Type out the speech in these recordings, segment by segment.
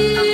see.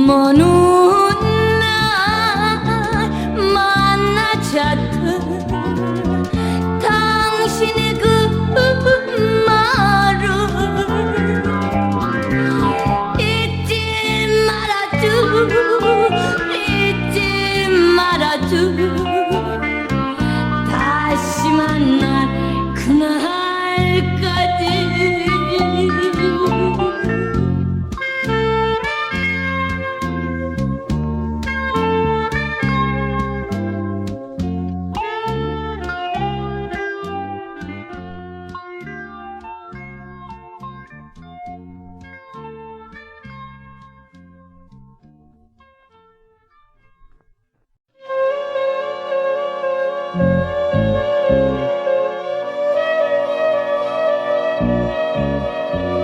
Mono Música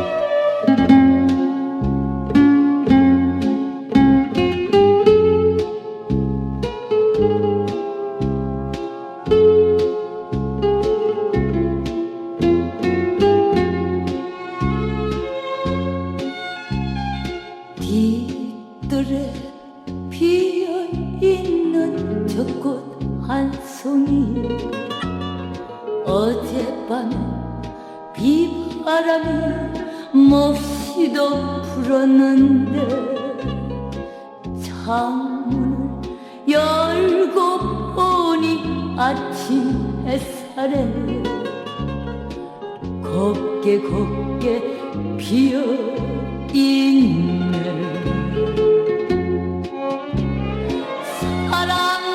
Maharaj.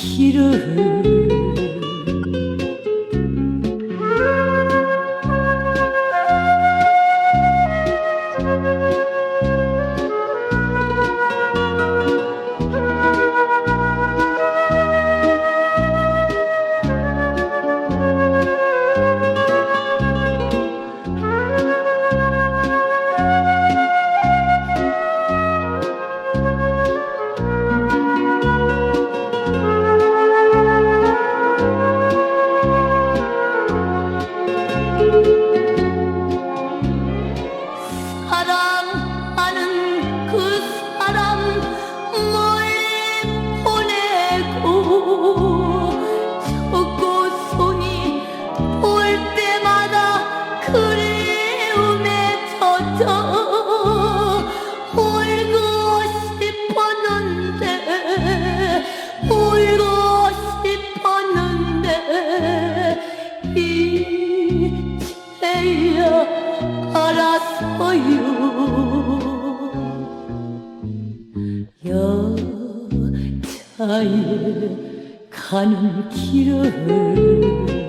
cute. 가에 가는 길을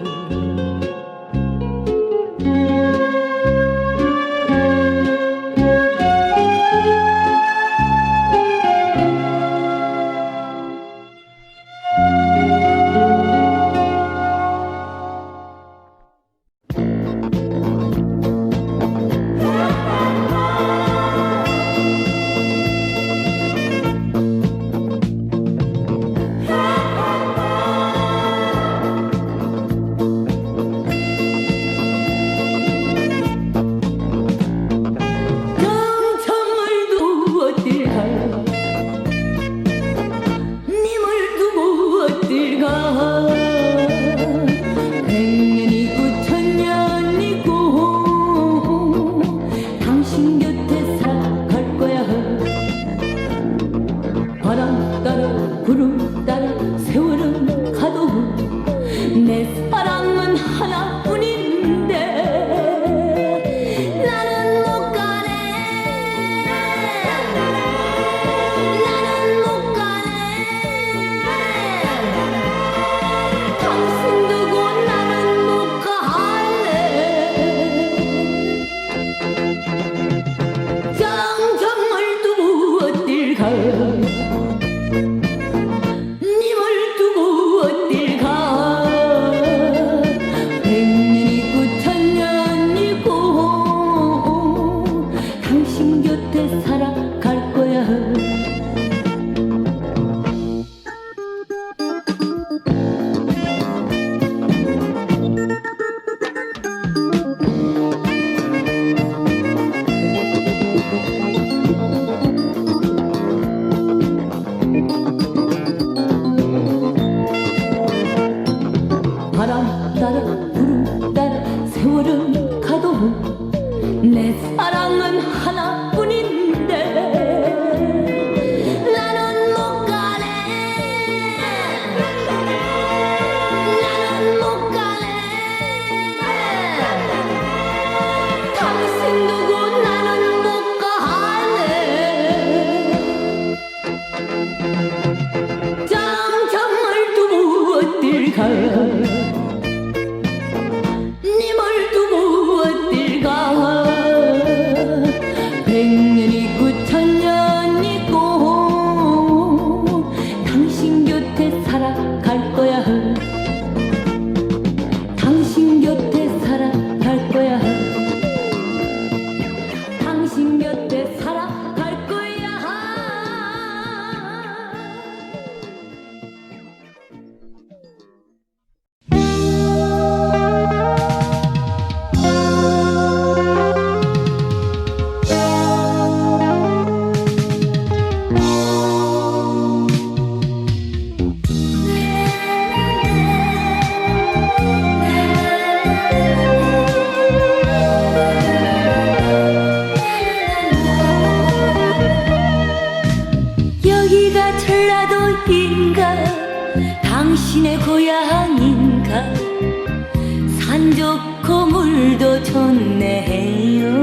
산 좋고 물도 좋네요.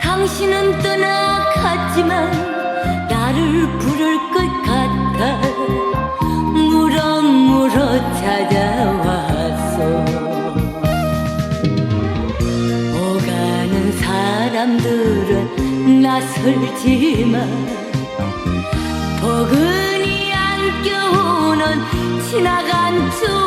당신은 떠나갔지만 나를 부를 것 같아 물어 찾아왔어 오가는 사람들은 낯설지만 포근히 안겨오는 지나간 추억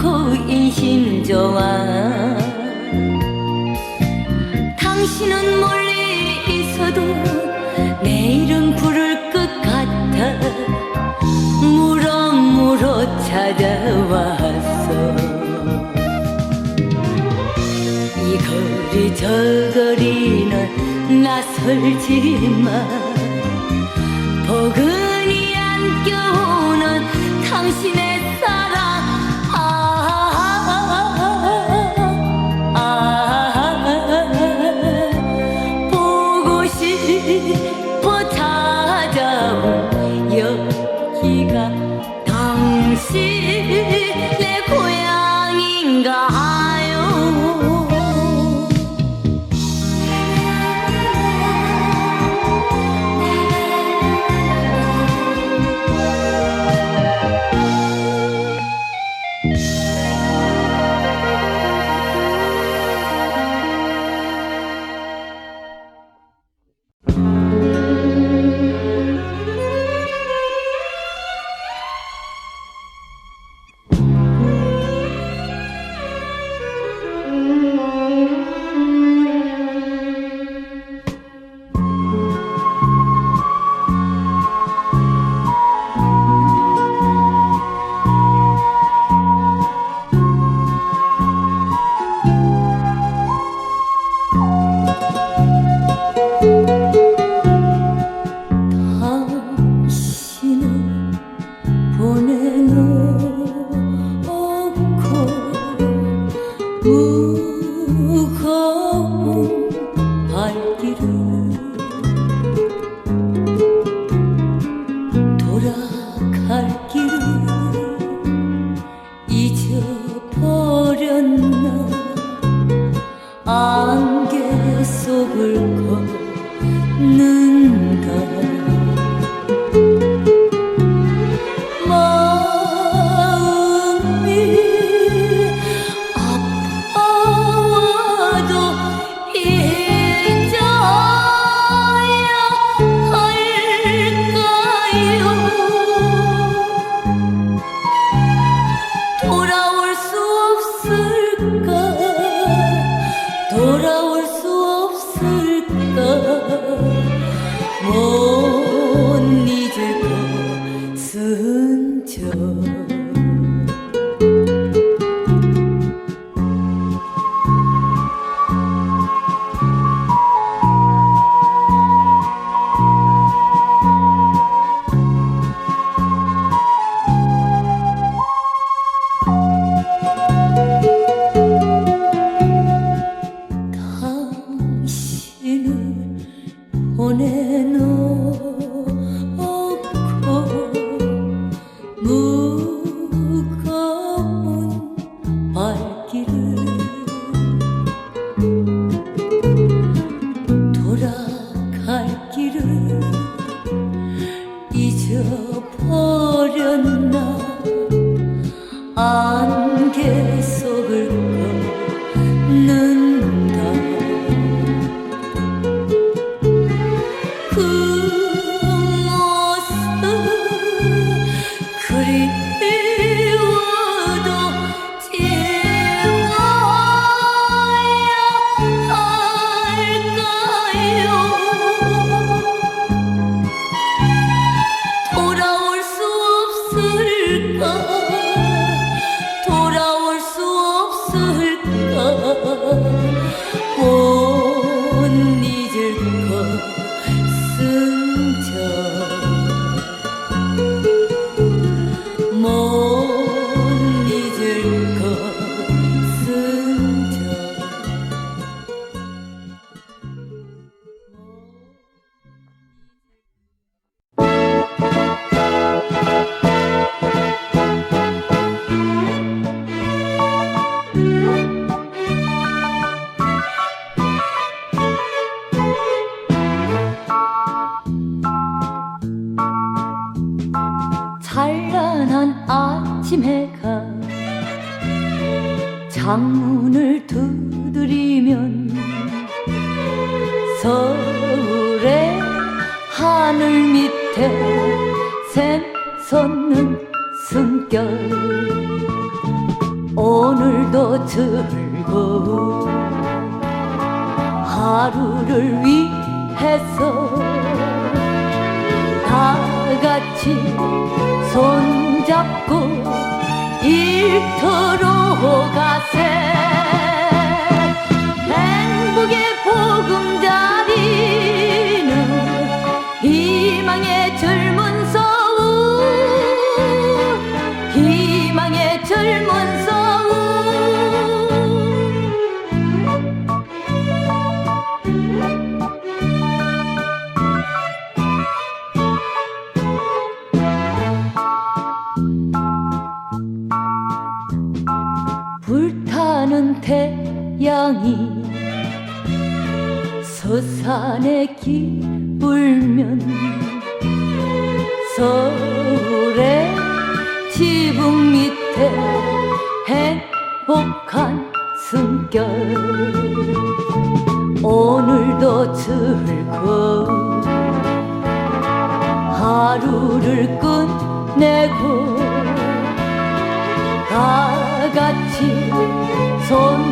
고 인심 좋아. 당신은 멀리 있어도 내 이름 부를 것 같아. 물어 물어 찾아왔어. 이 거리 저 거리는 낯설지만 포근히 안겨오는 당신의 해서 다 같이 손잡고 일터로 가세. 행복의 복음 산에 기울면 서울의 지붕 밑에 행복한 숨결. 오늘도 즐거운 하루를 끝내고 다 같이 손